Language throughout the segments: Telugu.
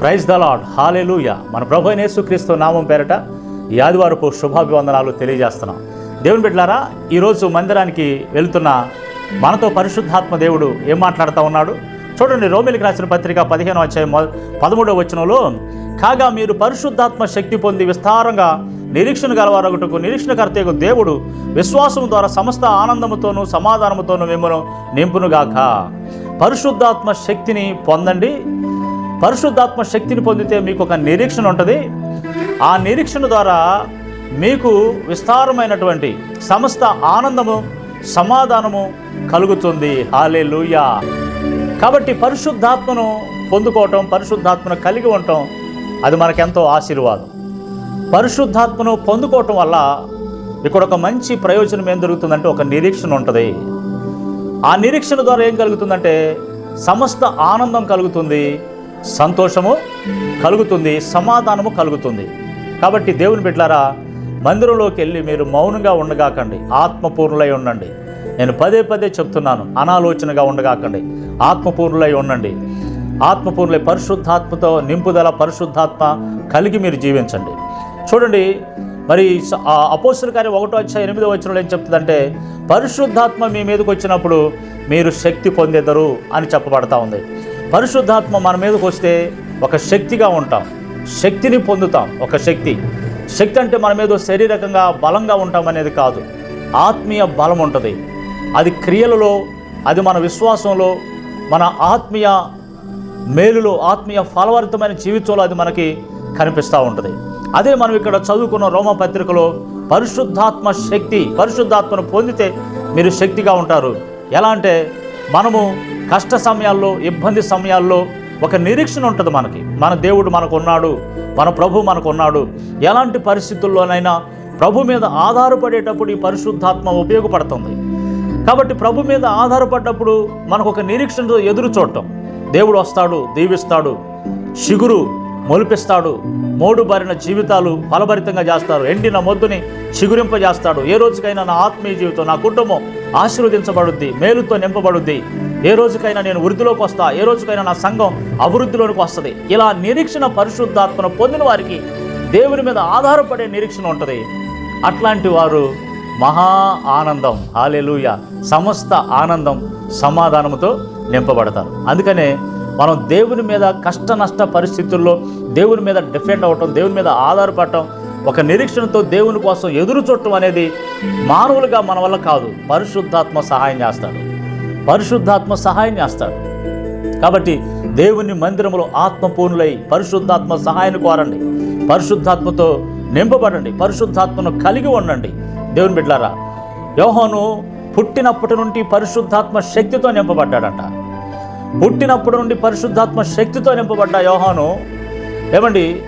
ప్రైజ్ ద లాడ్ హాలెలూయ మన ప్రభు యేసుక్రీస్తు నామం పేరట ఈ ఆదివారపు శుభాభివందనాలు తెలియజేస్తున్నాం. దేవుని బిడ్డలారా ఈరోజు మందిరానికి వెళుతున్న మనతో పరిశుద్ధాత్మ దేవుడు ఏం మాట్లాడుతూ ఉన్నాడు? చూడండి రోమిలికి రాసిన పత్రిక పదిహేను అధ్యాయం పదమూడవ వచనంలో కాగా మీరు పరిశుద్ధాత్మ శక్తి పొంది విస్తారంగా నిరీక్షణ గలవారొకటకు నిరీక్షణకర్తకు దేవుడు విశ్వాసం ద్వారా సమస్త ఆనందముతోనూ సమాధానముతోనూ మిమ్మల్ని నింపునుగాక. పరిశుద్ధాత్మ శక్తిని పొందండి. పరిశుద్ధాత్మ శక్తిని పొందితే మీకు ఒక నిరీక్షణ ఉంటుంది. ఆ నిరీక్షణ ద్వారా మీకు విస్తారమైనటువంటి సమస్త ఆనందము సమాధానము కలుగుతుంది. హాలే లూయా కాబట్టి పరిశుద్ధాత్మను పొందుకోవటం పరిశుద్ధాత్మను కలిగి ఉండటం అది మనకెంతో ఆశీర్వాదం. పరిశుద్ధాత్మను పొందుకోవటం వల్ల ఇక్కడ ఒక మంచి ప్రయోజనం ఏం జరుగుతుందంటే ఒక నిరీక్షణ ఉంటుంది. ఆ నిరీక్షణ ద్వారా ఏం కలుగుతుందంటే సమస్త ఆనందం కలుగుతుంది. సంతోషము కలుగుతుంది సమాధానము కలుగుతుంది. కాబట్టి దేవుని బిడ్డలారా మందిరంలోకి వెళ్ళి మీరు మౌనంగా ఉండగాకండి ఆత్మపూర్ణులై ఉండండి. నేను పదే పదే చెప్తున్నాను అనాలోచనగా ఉండగాకండి ఆత్మపూర్ణులై ఉండండి. ఆత్మపూర్ణులై పరిశుద్ధాత్మతో నింపుదల పరిశుద్ధాత్మ కలిగి మీరు జీవించండి. చూడండి మరి ఆ అపోస్తుల కార్యం ఒకటో వచ్చా ఎనిమిదో వచ్చిన ఏం చెప్తుందంటే పరిశుద్ధాత్మ మీ మీదకి వచ్చినప్పుడు మీరు శక్తి పొందేదరు అని చెప్పబడతా ఉంది. పరిశుద్ధాత్మ మన మీదకి వస్తే ఒక శక్తిగా ఉంటాం. శక్తిని పొందుతాం. ఒక శక్తి. శక్తి అంటే మన మీద శారీరకంగా బలంగా ఉంటాం అనేది కాదు. ఆత్మీయ బలం ఉంటుంది. అది క్రియలలో అది మన విశ్వాసంలో మన ఆత్మీయ మేలులో ఆత్మీయ ఫలవరితమైన జీవితంలో అది మనకి కనిపిస్తూ ఉంటుంది. అదే మనం ఇక్కడ చదువుకున్న రోమ పత్రికలో పరిశుద్ధాత్మ శక్తి పరిశుద్ధాత్మను పొందితే మీరు శక్తిగా ఉంటారు. ఎలా అంటే మనము కష్ట సమయాల్లో ఇబ్బంది సమయాల్లో ఒక నిరీక్షణ ఉంటుంది మనకి. మన దేవుడు మనకు ఉన్నాడు మన ప్రభు మనకు ఉన్నాడు ఎలాంటి పరిస్థితుల్లోనైనా ప్రభు మీద ఆధారపడేటప్పుడు ఈ పరిశుద్ధాత్మ ఉపయోగపడుతుంది. కాబట్టి ప్రభు మీద ఆధారపడ్డప్పుడు మనకు ఒక నిరీక్షణతో ఎదురు చూడటం. దేవుడు వస్తాడు దీవిస్తాడు చిగురు మొలిపిస్తాడు మోడు బారిన జీవితాలు ఫలభరితంగా చేస్తారు ఎండిన మొద్దుని చిగురింపజేస్తాడు. ఏ రోజుకైనా నా ఆత్మీయ జీవితం నా కుటుంబం ఆశీర్వదించబడుద్ది మేలుతో నింపబడుద్ది. ఏ రోజుకైనా నేను వృద్ధిలోకి వస్తా ఏ రోజుకైనా నా సంఘం అభివృద్ధిలోనికి వస్తుంది. ఇలా నిరీక్షణ పరిశుద్ధాత్మను పొందిన వారికి దేవుని మీద ఆధారపడే నిరీక్షణ ఉంటుంది. అట్లాంటి వారు మహా ఆనందం హాలెలుయ సమస్త ఆనందం సమాధానముతో నింపబడతారు. అందుకనే మనం దేవుని మీద కష్ట నష్ట పరిస్థితుల్లో దేవుని మీద డిఫెండ్ అవ్వటం దేవుని మీద ఆధారపడటం ఒక నిరీక్షణతో దేవుని కోసం ఎదురు చూడటం అనేది మానవులుగా మన వల్ల కాదు. పరిశుద్ధాత్మ సహాయం చేస్తాడు. పరిశుద్ధాత్మ సహాయం చేస్తాడు. కాబట్టి దేవుని మందిరములో ఆత్మపూర్ణులై పరిశుద్ధాత్మ సహాయాన్ని కోరండి. పరిశుద్ధాత్మతో నింపబడండి. పరిశుద్ధాత్మను కలిగి ఉండండి. దేవుని బిడ్డారా యోహోను పుట్టినప్పటి నుండి పరిశుద్ధాత్మ శక్తితో నింపబడ్డాడంట. పుట్టినప్పటి నుండి పరిశుద్ధాత్మ శక్తితో నింపబడ్డ యోహాను ఏమండి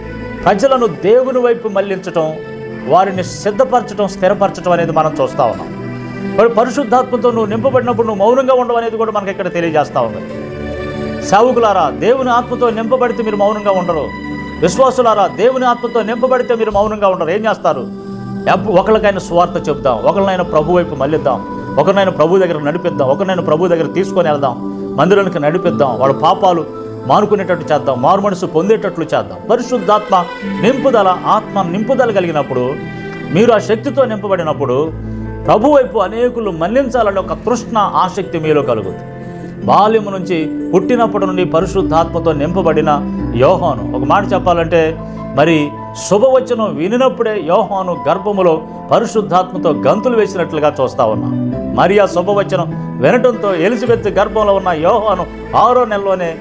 ప్రజలను దేవుని వైపు మళ్ళించటం వారిని సిద్ధపరచడం స్థిరపరచడం అనేది మనం చూస్తూ ఉన్నాం. మరి పరిశుద్ధాత్మతో నువ్వు నింపబడినప్పుడు నువ్వు మౌనంగా ఉండవు అనేది కూడా మనకి ఇక్కడ తెలియజేస్తూ ఉంది. సేవకులారా దేవుని ఆత్మతో నింపబడితే మీరు మౌనంగా ఉండరు. విశ్వాసులారా దేవుని ఆత్మతో నింపబడితే మీరు మౌనంగా ఉండరు. ఏం చేస్తారు? ఎప్పు- ఒకరికైనా స్వార్థ చెబుదాం ఒకరినైనా ప్రభు వైపు మళ్ళిద్దాం ఒకరినైనా ప్రభు దగ్గర నడిపిద్దాం ఒకరినైనా ప్రభు దగ్గర తీసుకొని వెళ్దాం మందిరానికి నడిపిద్దాం వాడు పాపాలు మానుకునేటట్టు చేద్దాం మారు మనసు పొందేటట్లు చేద్దాం. పరిశుద్ధాత్మ నింపుదల ఆత్మ నింపుదల కలిగినప్పుడు మీరు ఆ శక్తితో నింపబడినప్పుడు ప్రభు వైపు అనేకులు మళ్ళించాలనే ఒక తృష్ణ ఆసక్తి మీలో కలుగుతుంది. బాల్యము నుంచి పుట్టినప్పటి నుండి పరిశుద్ధాత్మతో నింపబడిన యోహాను. ఒక మాట చెప్పాలంటే మరి శుభవచనం వినినప్పుడే యోహాను గర్భములో పరిశుద్ధాత్మతో గంతులు వేసినట్లుగా చూస్తా ఉన్నాం. మరి ఆ శుభవచనం వినటంతో ఎలిజబెత్ గర్భంలో ఉన్న యోహాను ఆరో నెలలోనే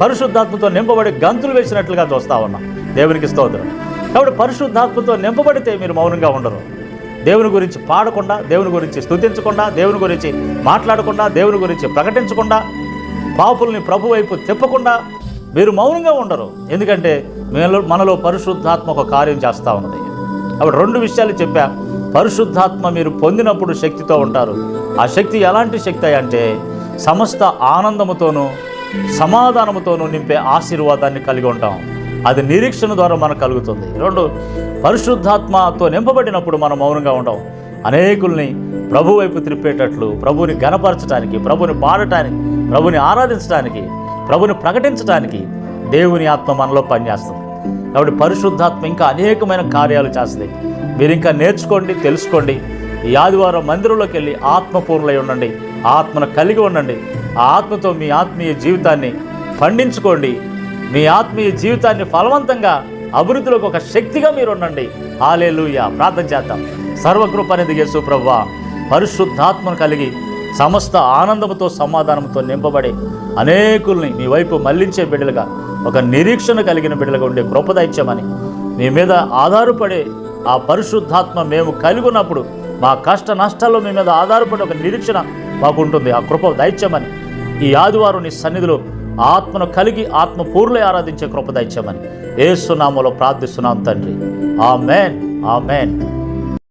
పరిశుద్ధాత్మతో నింపబడి గంతులు వేసినట్లుగా చూస్తా ఉన్నాం. దేవునికి స్తోత్రం. కాబట్టి పరిశుద్ధాత్మతో నింపబడితే మీరు మౌనంగా ఉండరు. దేవుని గురించి పాడకుండా దేవుని గురించి స్తుతించకుండా దేవుని గురించి మాట్లాడకుండా దేవుని గురించి ప్రకటించకుండా పాపుల్ని ప్రభు వైపు తిప్పకుండా మీరు మౌనంగా ఉండరు. ఎందుకంటే మనలో మనలో పరిశుద్ధాత్మ ఒక కార్యం చేస్తూ ఉన్నది. అప్పుడు రెండు విషయాలు చెప్పా. పరిశుద్ధాత్మ మీరు పొందినప్పుడు శక్తితో ఉంటారు. ఆ శక్తి ఎలాంటి శక్తి అంటే సమస్త ఆనందముతోనూ సమాధానముతోనూ నింపే ఆశీర్వాదాన్ని కలిగి ఉంటాం. అది నిరీక్షణ ద్వారా మనకు కలుగుతుంది. రెండు పరిశుద్ధాత్మతో నింపబడినప్పుడు మనం మౌనంగా ఉంటాం. అనేకుల్ని ప్రభు వైపు త్రిప్పేటట్లు ప్రభుని గనపరచడానికి ప్రభుని పాడటానికి ప్రభుని ఆరాధించడానికి ప్రభుని ప్రకటించడానికి దేవుని ఆత్మ మనలో పనిచేస్తుంది. కాబట్టి పరిశుద్ధాత్మ ఇంకా అనేకమైన కార్యాలు చేస్తుంది. మీరు ఇంకా నేర్చుకోండి తెలుసుకోండి. ఈ ఆదివారం మందిరంలోకి వెళ్ళి ఆత్మపూర్ణులై ఉండండి. ఆత్మను కలిగి ఉండండి. ఆ ఆత్మతో మీ ఆత్మీయ జీవితాన్ని పండించుకోండి. మీ ఆత్మీయ జీవితాన్ని ఫలవంతంగా అభివృద్ధిలోకి ఒక శక్తిగా మీరు ఉండండి. ఆలేలుయ ప్రార్థన చేద్దాం. సర్వకృపనిధి యేసు ప్రభువా పరిశుద్ధాత్మను కలిగి సమస్త ఆనందంతో సమాధానంతో నింపబడి అనేకుల్ని మీ వైపు మళ్ళించే బిడ్డలుగా ఒక నిరీక్షణ కలిగిన బిడ్డలుగా ఉండే కృపదైత్యమని మీ మీద ఆధారపడే ఆ పరిశుద్ధాత్మ మేము కలిగి ఉన్నప్పుడు మా కష్ట నష్టాల్లో మీ మీద ఆధారపడే ఒక నిరీక్షణ మాకుంటుంది. ఆ కృప దైత్యమని ఈ ఆదివారం నీ సన్నిధిలో ఆత్మను కలిగి ఆత్మ పూర్లే ఆరాధించే కృప దైత్యమని ఏసునామలో ప్రార్థిస్తున్నాం తండ్రి. ఆ మేన్ ఆ మేన్